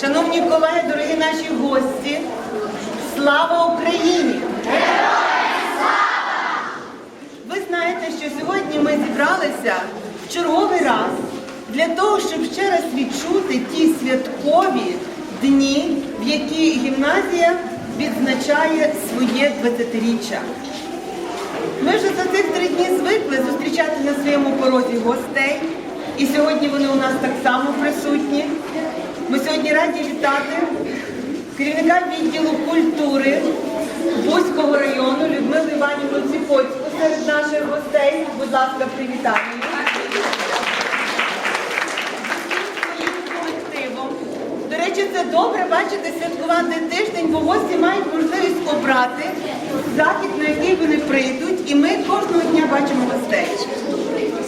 Шановні колеги, дорогі наші гості, слава Україні! Ви знаєте, що сьогодні ми зібралися в черговий раз для того, щоб ще раз відчути ті святкові дні, в які гімназія відзначає своє 20-річчя. Ми вже за цих три дні звикли зустрічати на своєму порозі гостей, і сьогодні вони у нас так само присутні. Ми сьогодні раді вітати керівника відділу культури Бузького району Людмилу Іванівну Ціпоцьку серед наших гостей. Будь ласка, привітаємо. До речі, це добре бачити святкувати тиждень, бо гості мають можливість обрати захід, на який вони прийдуть, і ми кожного дня бачимо гостей.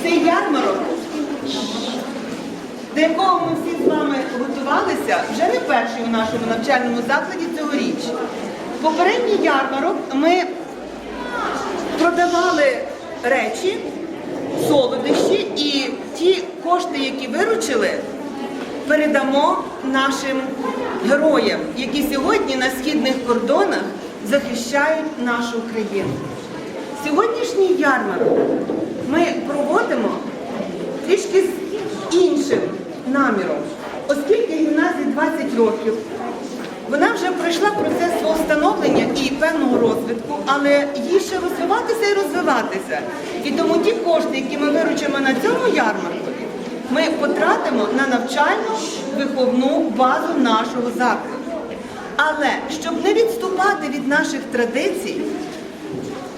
Цей ярмарок, до якого ми всі з вами готувалися, вже не перший у нашому навчальному закладі цьогоріч. Попередній ярмарок ми продавали речі, солодощі і ті кошти, які виручили, передамо нашим героям, які сьогодні на східних кордонах захищають нашу країну. Сьогоднішній ярмарок ми проводимо трішки з іншим наміром, оскільки гімназії 20 років. Вона вже пройшла процес свого становлення і певного розвитку, але їй ще розвиватися і розвиватися. І тому ті кошти, які ми виручимо на цьому ярмарку, ми потратимо на навчальну виховну базу нашого закладу. Але щоб не відступати від наших традицій,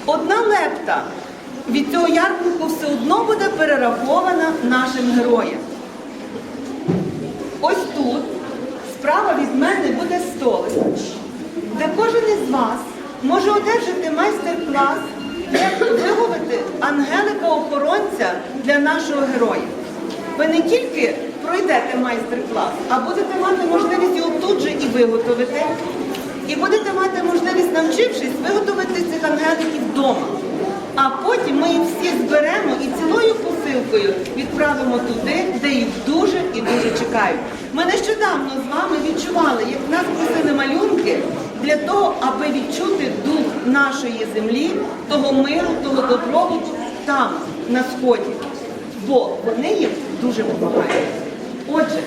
одна лепта від цього ярмарку все одно буде перерахована нашим героям. Ось тут, справа від мене буде столик, де вас може одержати майстер-клас, як виговорити ангелика-охоронця для нашого героя. Ви не тільки пройдете майстер-клас, а будете мати можливість його тут же і виготовити. І будете мати можливість, навчившись, виготовити цих ангеликів вдома. А потім ми їх всі зберемо і цілою посилкою відправимо туди, де їх дуже і дуже чекають. Ми нещодавно з вами відчували, як нас просили малюнки для того, аби відчути дух нашої землі, того миру, того добробуту там, на сході. Бо вони їм дуже допомагають. Отже,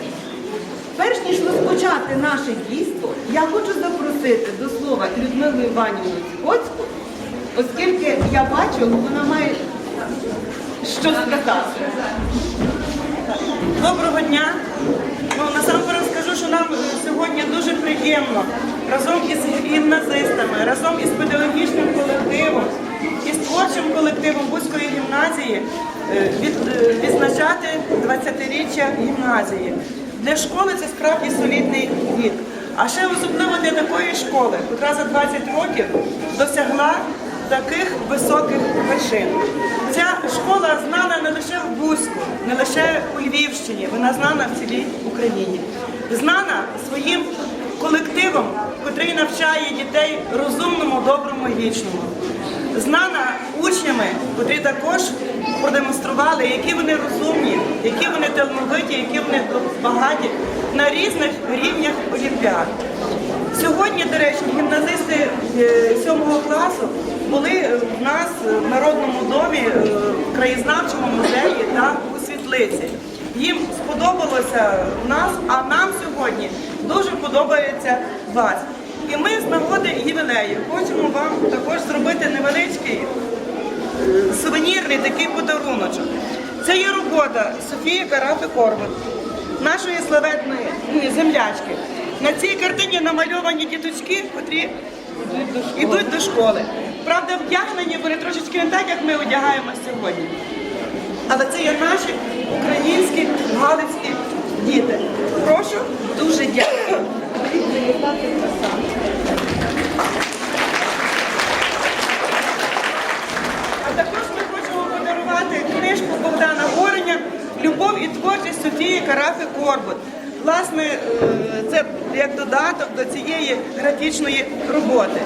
Перш ніж розпочати наше дійство, я хочу запросити до слова Людмилу Іванівну Цікоцьку, оскільки я бачу, вона має що сказати. Доброго дня. Ну, насамперед скажу, що нам е, сьогодні дуже приємно разом із гімназистами, разом із педагогічним колективом, із творчим колективом Бузької гімназії е, від- е, відзначати 20-річчя гімназії. Для школи це справді солідний вік. А ще особливо для такої школи, яка за 20 років досягла таких високих вершин. Ця школа знана не лише в Бузьку, не лише у Львівщині, вона знана в цілій Україні. Знана своїм колективом, котрий навчає дітей розумному, доброму вічному. Знана учнями, котрі також продемонстрували, які вони розумні, які вони талановиті, які вони багаті на різних рівнях олімпіад. Сьогодні, до речі, гімназисти е, сьомого класу були е, в нас в Народному домі, е, в краєзнавчому музеї та у світлиці. Їм сподобалося в нас, а нам сьогодні дуже подобається вас. І ми з нагоди ювілею хочемо вам також зробити невеличкий сувенірний такий подаруночок. Це є робота Софії Карафи Корбут, нашої славетної ну, землячки. На цій картині намальовані діточки, котрі йдуть до школи. Правда, вдягнені вони трошечки не так, як ми одягаємося сьогодні. Але це є наші українські галицькі діти. Прошу. Дуже дякую. А також ми хочемо подарувати книжку Богдана Гореня Любов і творчість Софії Карафи Корбут. Власне, е, це як додаток до цієї графічної роботи.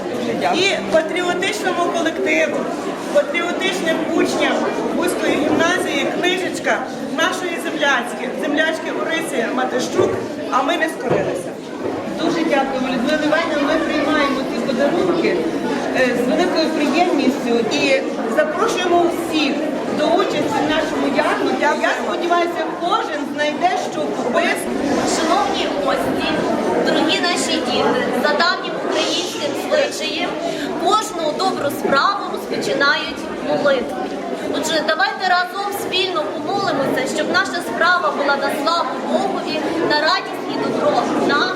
І патріотичному колективу, патріотичним учням Бузької гімназії книжечка нашої землячки, землячки Орисі Матищук, а ми не скорилися. Дуже дякуємо, Людмила Іванівна. Ми приймаємо ці подарунки е, з великою приємністю і запрошуємо всіх до участі в нашому ярмарку. Я сподіваюся, кожен знайде, що купити. Шановні гості, дорогі наші діти, за давнім звичаї кожну добру справу розпочинають молитви. Отже, давайте разом спільно помолимося, щоб наша справа була на славу Богові, на радість і добро нам.